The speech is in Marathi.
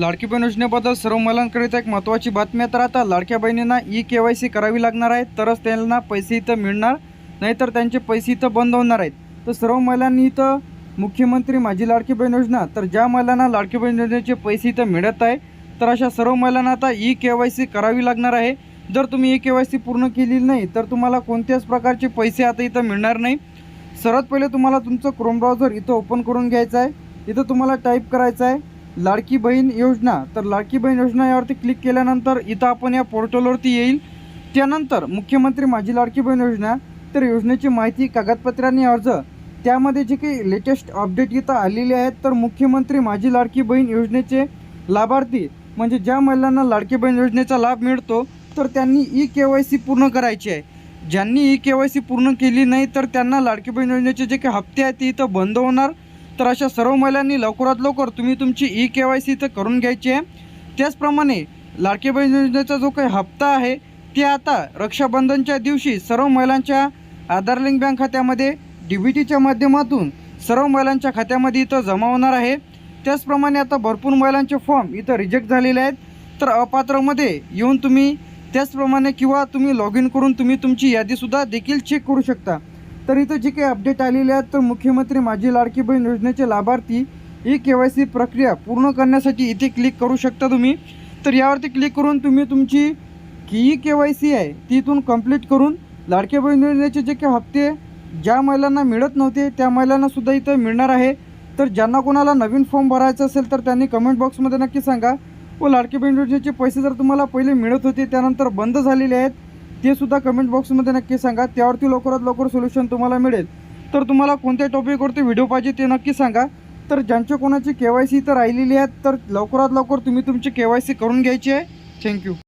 लाडकी बहीण योजनेबद्दल सर्व महिलांकरिता एक महत्त्वाची बातमी तर आता लाडक्या बहिणींना ई के वाय सी करावी लागणार आहे. तरच त्यांना पैसे इथं मिळणार नाहीतर त्यांचे पैसे इथं बंद होणार आहेत. तर सर्व महिलांनी इथं मुख्यमंत्री माझी लाडकी बहीण योजना तर ज्या महिलांना लाडकी बहीण योजनेचे पैसे इथं मिळत आहे तर अशा सर्व महिलांना आता ई के वाय सी करावी लागणार आहे. जर तुम्ही ई के वाय सी पूर्ण केलेली नाही तर तुम्हाला कोणत्याच प्रकारचे पैसे आता इथं मिळणार नाही. सर्वात पहिले तुम्हाला तुमचं क्रोम ब्राउझर इथं ओपन करून घ्यायचं आहे. इथं तुम्हाला टाईप करायचं आहे. लाडकी बहीण योजना तर लाडकी बहीण योजना यावरती क्लिक केल्यानंतर इथं आपण या पोर्टलवरती येईल. त्यानंतर मुख्यमंत्री माझी लाडकी बहीण योजना तर योजनेची माहिती कागदपत्रांनी अर्ज त्यामध्ये जे काही लेटेस्ट अपडेट इथं आलेले आहेत तर मुख्यमंत्री माझी लाडकी बहीण योजनेचे लाभार्थी म्हणजे ज्या महिलांना लाडकी बहीण योजनेचा लाभ मिळतो तर त्यांनी ई के वाय सी पूर्ण करायची आहे. ज्यांनी ई के वाय सी पूर्ण केली नाही तर त्यांना लाडकी बहीण योजनेचे जे काही हप्ते आहेत ते इथं बंद होणार. तर अशा सर्व महिलांनी लवकरात लवकर तुम्ही तुमची ई के वाय सी इथं करून घ्यायची आहे. त्याचप्रमाणे लाडकी बहीण योजनेचा जो काही हप्ता आहे ते आता रक्षाबंधनच्या दिवशी सर्व महिलांच्या आधार लिंक बँक खात्यामध्ये डी बी टीच्या माध्यमातून सर्व महिलांच्या खात्यामध्ये इथं जमा होणार आहे. त्याचप्रमाणे आता भरपूर महिलांचे फॉर्म इथं रिजेक्ट झालेले आहेत. तर अपात्रमध्ये येऊन तुम्ही त्याचप्रमाणे किंवा तुम्ही लॉग इन करून तुम्ही तुमची यादीसुद्धा देखील चेक करू शकता. तर इथं जे काही अपडेट आलेले आहेत तर मुख्यमंत्री माझी लाडकी बहीण योजनेचे लाभार्थी ई के वाय सी प्रक्रिया पूर्ण करण्यासाठी इथे क्लिक करू शकता तुम्ही. तर यावरती क्लिक करून तुम्ही तुमची की ई के वाय सी आहे ती इथून कंप्लीट करून लाडक्या बहीण योजनेचे जे काही हप्ते ज्या महिलांना मिळत नव्हते त्या महिलांनासुद्धा इथं मिळणार आहे. तर ज्यांना कोणाला नवीन फॉर्म भरायचा असेल तर त्यांनी कमेंट बॉक्समध्ये नक्की सांगा. व लाडकी बहीण योजनेचे पैसे जर तुम्हाला पहिले मिळत होते त्यानंतर बंद झालेले आहेत ते सुद्धा कमेंट बॉक्समध्ये नक्की सांगा. त्यावरती लवकरात लवकर सोल्युशन तुम्हाला मिळेल. तर तुम्हाला कोणत्या टॉपिकवरती व्हिडिओ पाहिजे ते नक्की सांगा. तर ज्यांच्या कोणाची के वाय सी तर राहिलेली आहेत तर लवकरात लवकर तुम्ही तुमची के वाय सी करून घ्यायची आहे. थँक्यू